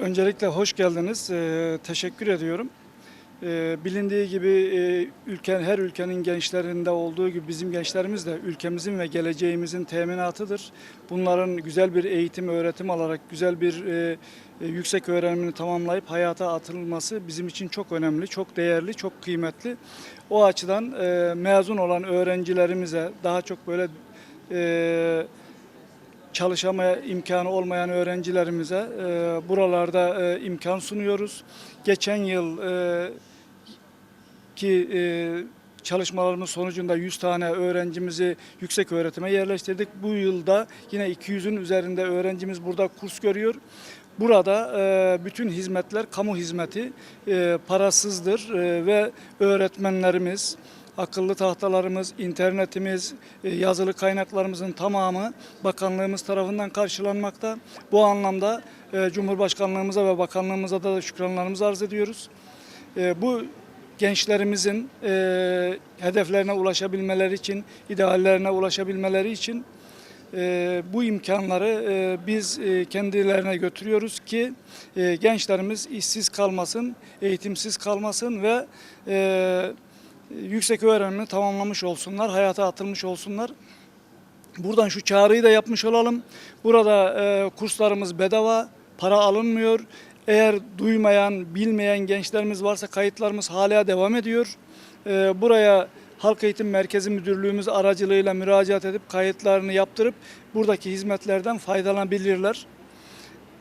Öncelikle hoş geldiniz. Ee, teşekkür ediyorum. Ee, bilindiği gibi e, ülken her ülkenin gençlerinde olduğu gibi bizim gençlerimiz de ülkemizin ve geleceğimizin teminatıdır. Bunların güzel bir eğitim, öğretim alarak güzel bir e, e, yüksek öğrenimini tamamlayıp hayata atılması bizim için çok önemli, çok değerli, çok kıymetli. O açıdan mezun olan öğrencilerimize daha çok böyle e, çalışamaya imkanı olmayan öğrencilerimize e, buralarda e, imkan sunuyoruz. Geçen yıl e, ki e, çalışmalarımız sonucunda 100 tane öğrencimizi yüksek öğretime yerleştirdik. Bu yılda yine 200'ün üzerinde öğrencimiz burada kurs görüyor. Burada e, bütün hizmetler kamu hizmeti e, parasızdır e, ve öğretmenlerimiz, akıllı tahtalarımız, internetimiz, e, yazılı kaynaklarımızın tamamı bakanlığımız tarafından karşılanmakta. Bu anlamda e, Cumhurbaşkanlığımıza ve bakanlığımıza da şükranlarımızı arz ediyoruz. E, Bu gençlerimizin hedeflerine ulaşabilmeleri için, ideallerine ulaşabilmeleri için bu imkanları biz kendilerine götürüyoruz ki gençlerimiz işsiz kalmasın, eğitimsiz kalmasın ve e, yüksek öğrenimini tamamlamış olsunlar, hayata atılmış olsunlar. Buradan şu çağrıyı da yapmış olalım. Burada e, kurslarımız bedava, para alınmıyor. Eğer duymayan, bilmeyen gençlerimiz varsa kayıtlarımız hala devam ediyor. E, buraya Halk Eğitim Merkezi Müdürlüğümüz aracılığıyla müracaat edip kayıtlarını yaptırıp buradaki hizmetlerden faydalanabilirler.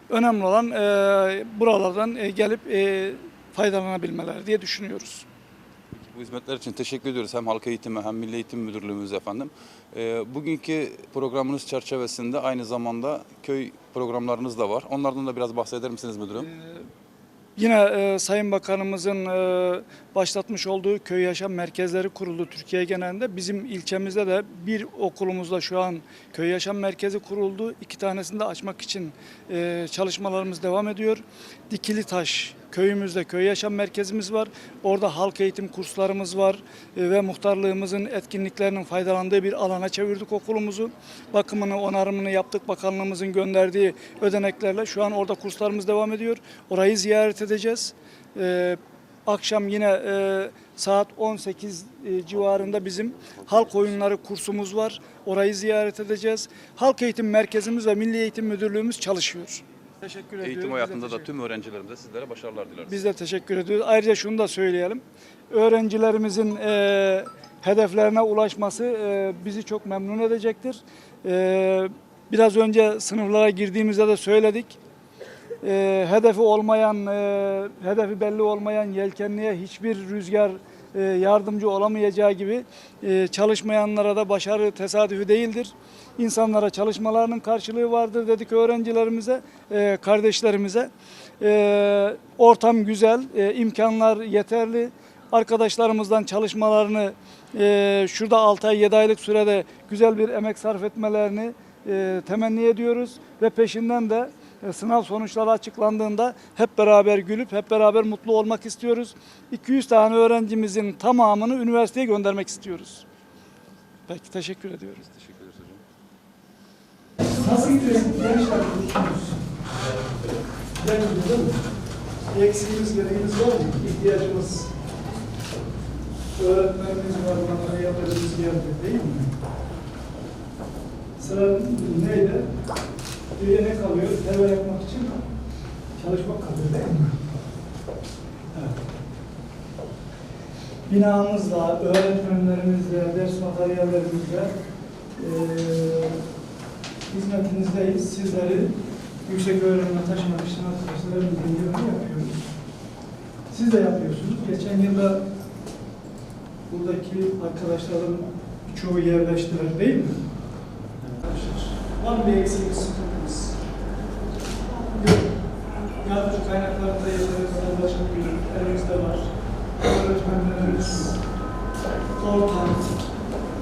Önemli olan e, buralardan e, gelip e, faydalanabilmeler diye düşünüyoruz. Bu hizmetler için teşekkür ediyoruz hem Halk Eğitimi hem Milli Eğitim Müdürlüğümüz efendim. Ee, bugünkü programınız çerçevesinde aynı zamanda köy programlarınız da var. Onlardan da biraz bahseder misiniz müdürüm? Yine e, Sayın Bakanımızın e, başlatmış olduğu köy yaşam merkezleri kuruldu Türkiye genelinde. Bizim ilçemizde de bir okulumuzda şu an köy yaşam merkezi kuruldu. İki tanesini de açmak için e, çalışmalarımız devam ediyor. Dikili Taş köyümüzde köy yaşam merkezimiz var. Orada halk eğitim kurslarımız var e, ve muhtarlığımızın etkinliklerinin faydalandığı bir alana çevirdik okulumuzu. Bakımını, onarımını yaptık. Bakanlığımızın gönderdiği ödeneklerle şu an orada kurslarımız devam ediyor. Orayı ziyaret edeceğiz. E, Akşam yine e, saat 18 e, civarında bizim halk oyunları kursumuz var. Orayı ziyaret edeceğiz. Halk eğitim merkezimiz ve Milli Eğitim Müdürlüğümüz çalışıyor. Teşekkür ediyoruz. Eğitim hayatında da tüm öğrencilerimize sizlere başarılar dileriz. biz de teşekkür ediyoruz. Ayrıca şunu da söyleyelim. Öğrencilerimizin e, hedeflerine ulaşması e, bizi çok memnun edecektir. E, biraz önce sınıflara girdiğimizde de söyledik. E, hedefi olmayan, e, hedefi belli olmayan yelkenliğe hiçbir rüzgar yardımcı olamayacağı gibi e, çalışmayanlara da başarı tesadüfi değildir. İnsanlara çalışmalarının karşılığı vardır dedik öğrencilerimize, e, kardeşlerimize. E, ortam güzel, e, imkanlar yeterli. Arkadaşlarımızdan çalışmalarını e, şurada 6 ay 7 aylık sürede güzel bir emek sarf etmelerini e, temenni ediyoruz ve peşinden de e, sınav sonuçları açıklandığında hep beraber gülüp hep beraber mutlu olmak istiyoruz. 200 tane öğrencimizin tamamını üniversiteye göndermek istiyoruz. Peki teşekkür ediyoruz. Teşekkür ederiz hocam. Nasıl gidiyor gençler kursumuz? Güzel gidiyor değil mi? Bir eksiğimiz, gereğimiz var mı? İhtiyacımız, öğretmenimiz var, bana yapacağımız yerde değil mi? Sıra neydi? Bir ne kalıyor? Terör yapmak için çalışmak kalıyor değil mi? Binamızla, öğretmenlerimizle, ders materyallerimizle eee hizmetinizdeyiz. Sizleri yüksek öğrenime taşımak için arkadaşlarımızla ilgili yapıyoruz. Siz de yapıyorsunuz. Geçen yılda buradaki arkadaşların çoğu yerleştiler değil mi? Var mı bir eksiğimiz, sıkıntımız? Yardımcı kaynaklarında yeterince ulaşım elimizde var. Öğretmenlerimiz, ortam,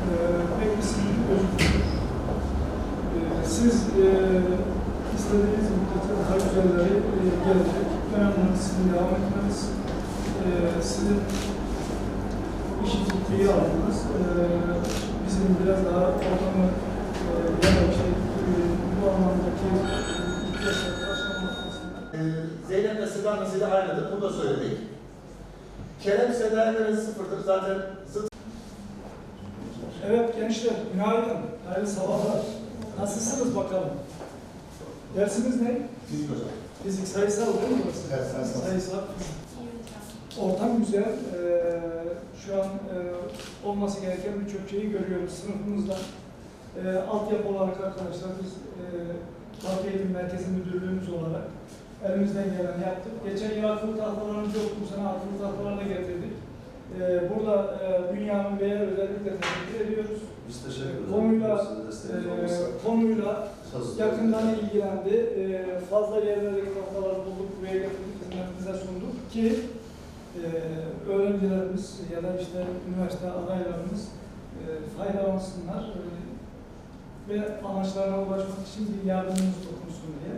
e, pek bir sıkıntı gözükmüyor. Ee, Siz e, istediğiniz müddetçe daha güzelleri e, gelecek. Önemli sizin devam etmeniz. E, sizin işi ciddiye almanız. E, bizim biraz daha ortamı e, ya da işte e, bu anlamdaki. Ee, Zeynep ve Sıdan nasıyla aynıdır. Bunu da söyledik. Kerem Seda'nın sıfırdır. Zaten zıt Evet gençler, günaydın. Hayırlı sabahlar. Nasılsınız bakalım? Dersiniz ne? fizik hocam. Fizik, sayısal değil mi burası? Evet, sayısal. Sayısal. Ortam güzel. Ee, şu an e, olması gereken birçok şeyi görüyoruz sınıfımızda. Ee, altyapı olarak arkadaşlar biz e, Halk Eğitim Merkezi Müdürlüğümüz olarak elimizden geleni yaptık. Geçen yıl akıllı tahtalarımız yoktu, bu sene akıllı tahtalar da getirdik. Ee, burada e, Bünyamin Bey'e özellikle teşekkür ediyoruz. Biz teşekkür ederiz. Konuyla, e, konuyla yakından ilgilendi. Ee, fazla yerlerdeki noktaları bulduk, buraya getirdik, hizmetinize sunduk ki e, öğrencilerimiz ya da işte üniversite adaylarımız e, faydalansınlar e, ve amaçlarına ulaşmak için bir yardımımız dokunsun diye.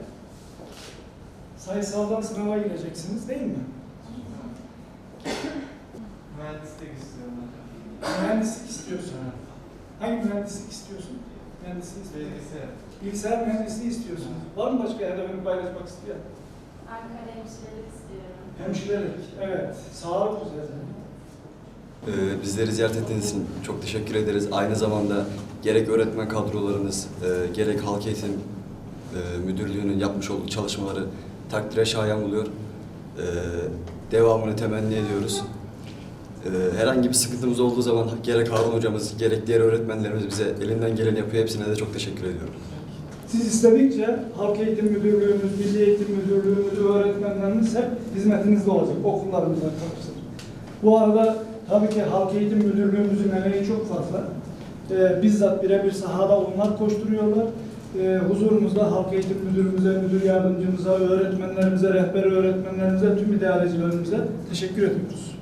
Sayısaldan sınava gireceksiniz değil mi? Mühendislik istiyorum hocam. Mühendislik istiyorsun. Hangi mühendislik istiyorsun? Mühendislik istiyorsun. Bilgisayar. Bilgisayar mühendisliği istiyorsun. Var mı başka hedefini paylaşmak isteyen? Ankara hemşirelik istiyorum. Hemşirelik, evet. Sağlık üzerine. Ee, Bizleri ziyaret ettiğiniz için çok teşekkür ederiz. Aynı zamanda gerek öğretmen kadrolarınız, e, gerek Halk Eğitim e, Müdürlüğü'nün yapmış olduğu çalışmaları takdire şayan buluyor. Ee, Devamını temenni ediyoruz. Ee, Herhangi bir sıkıntımız olduğu zaman gerek Harun hocamız, gerek diğer öğretmenlerimiz bize elinden geleni yapıyor. Hepsine de çok teşekkür ediyorum. Siz istedikçe Halk Eğitim Müdürlüğümüz, Milli Eğitim Müdürlüğümüz, öğretmenlerimiz hep hizmetinizde olacak, okullarımız arkadaşlar. Bu arada tabii ki Halk Eğitim Müdürlüğümüzün emeği çok fazla. Ee, bizzat birebir sahada onlar koşturuyorlar. Ee, huzurumuzda Halk Eğitim Müdürümüze, müdür yardımcımıza, öğretmenlerimize, rehber öğretmenlerimize, tüm idarecilerimize teşekkür ediyoruz.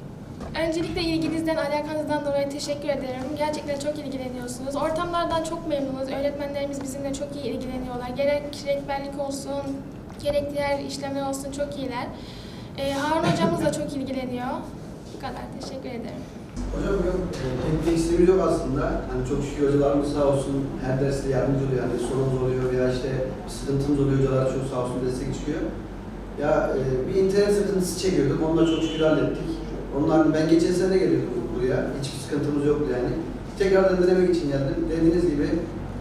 Öncelikle ilginizden, alakanızdan dolayı teşekkür ederim. Gerçekten çok ilgileniyorsunuz. Ortamlardan çok memnunuz. Öğretmenlerimiz bizimle çok iyi ilgileniyorlar. Gerek rehberlik olsun, gerek diğer işlemler olsun çok iyiler. Ee, Harun hocamız da çok ilgileniyor. Bu kadar. Teşekkür ederim. Hocam yok, pek bir isteğimiz yok aslında. Hani çok şükür hocalarımız sağ olsun her derste yardımcı oluyor. Yani sorunumuz oluyor veya işte sıkıntımız oluyor. Hocalar çok sağ olsun destek çıkıyor. Ya e, bir internet sıkıntısı çekiyordum. Onu da çok şükür hallettik. Onlar ben geçen sene geliyordum buraya. Hiçbir sıkıntımız yoktu yani. Tekrardan denemek için geldim. Dediğiniz gibi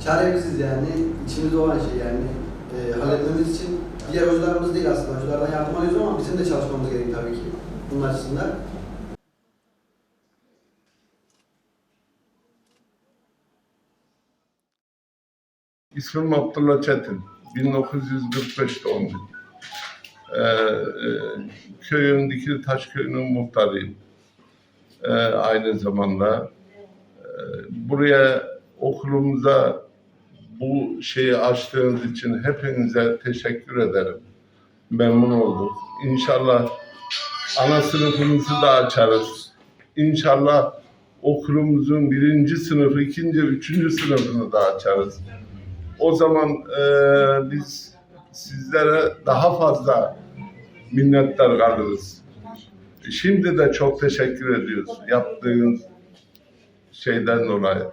çaresiz yani. içimizde olan şey yani. E, halletmemiz için diğer hocalarımız değil aslında. Hocalardan yardım alıyoruz ama bizim de çalışmamız gerekiyor tabii ki. Bunlar açısından. İsmim Abdullah Çetin. 1945 doğumluyum. Ee, e, köyün Dikili Taş Köyü'nün muhtarıyım. Ee, aynı zamanda e, buraya okulumuza bu şeyi açtığınız için hepinize teşekkür ederim. Memnun olduk. İnşallah ana sınıfımızı da açarız. İnşallah okulumuzun birinci sınıfı, ikinci, üçüncü sınıfını da açarız. O zaman e, biz sizlere daha fazla minnettar kalırız. Şimdi de çok teşekkür ediyoruz yaptığınız şeyden dolayı.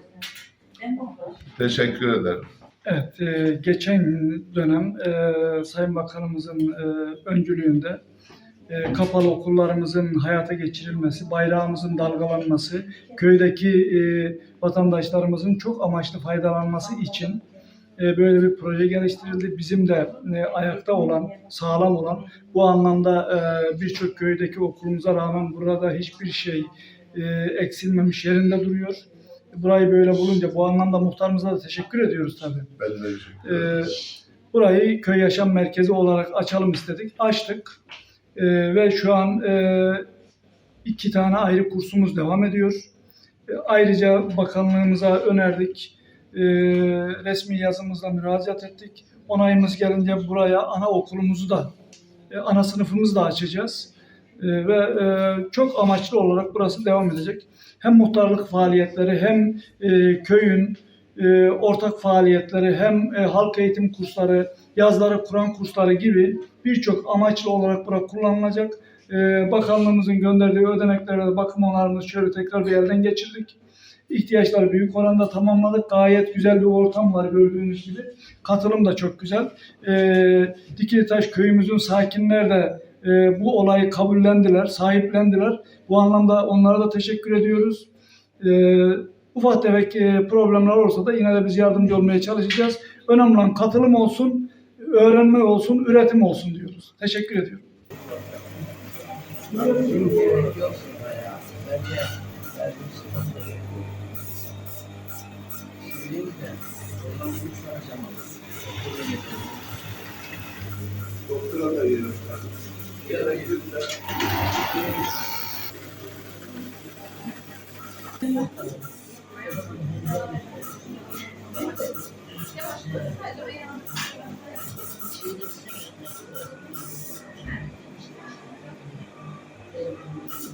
Teşekkür ederim. Evet, e, geçen dönem e, Sayın Bakanımızın e, öncülüğünde e, kapalı okullarımızın hayata geçirilmesi, bayrağımızın dalgalanması, köydeki e, vatandaşlarımızın çok amaçlı faydalanması için böyle bir proje geliştirildi. Bizim de e, ayakta olan, sağlam olan, bu anlamda e, birçok köydeki okulumuza rağmen burada hiçbir şey e, eksilmemiş yerinde duruyor. Burayı böyle bulunca bu anlamda muhtarımıza da teşekkür ediyoruz tabii. Ben de teşekkür ederim. burayı köy yaşam merkezi olarak açalım istedik. Açtık. Ve şu an e, iki tane ayrı kursumuz devam ediyor. E, ayrıca bakanlığımıza önerdik. E, resmi yazımızla müracaat ettik. Onayımız gelince buraya ana okulumuzu da, e, ana sınıfımızı da açacağız. E, ve e, çok amaçlı olarak burası devam edecek. Hem muhtarlık faaliyetleri hem e, köyün ortak faaliyetleri hem halk eğitim kursları, yazları Kur'an kursları gibi birçok amaçlı olarak bura kullanılacak. E, bakanlığımızın gönderdiği ödeneklerle bakım onarımızı şöyle tekrar bir elden geçirdik. İhtiyaçları büyük oranda tamamladık. Gayet güzel bir ortam var gördüğünüz gibi. Katılım da çok güzel. Ee, Dikilitaş köyümüzün sakinler de e, bu olayı kabullendiler, sahiplendiler. Bu anlamda onlara da teşekkür ediyoruz. Ee, ufak tefek e, problemler olursa da yine de biz yardımcı olmaya çalışacağız. Önemli olan katılım olsun, öğrenme olsun, üretim olsun diyoruz. Teşekkür ediyorum. değil de oradan güç harcamayız. Doktora da veriyoruz. Ya da gidip de Thank you.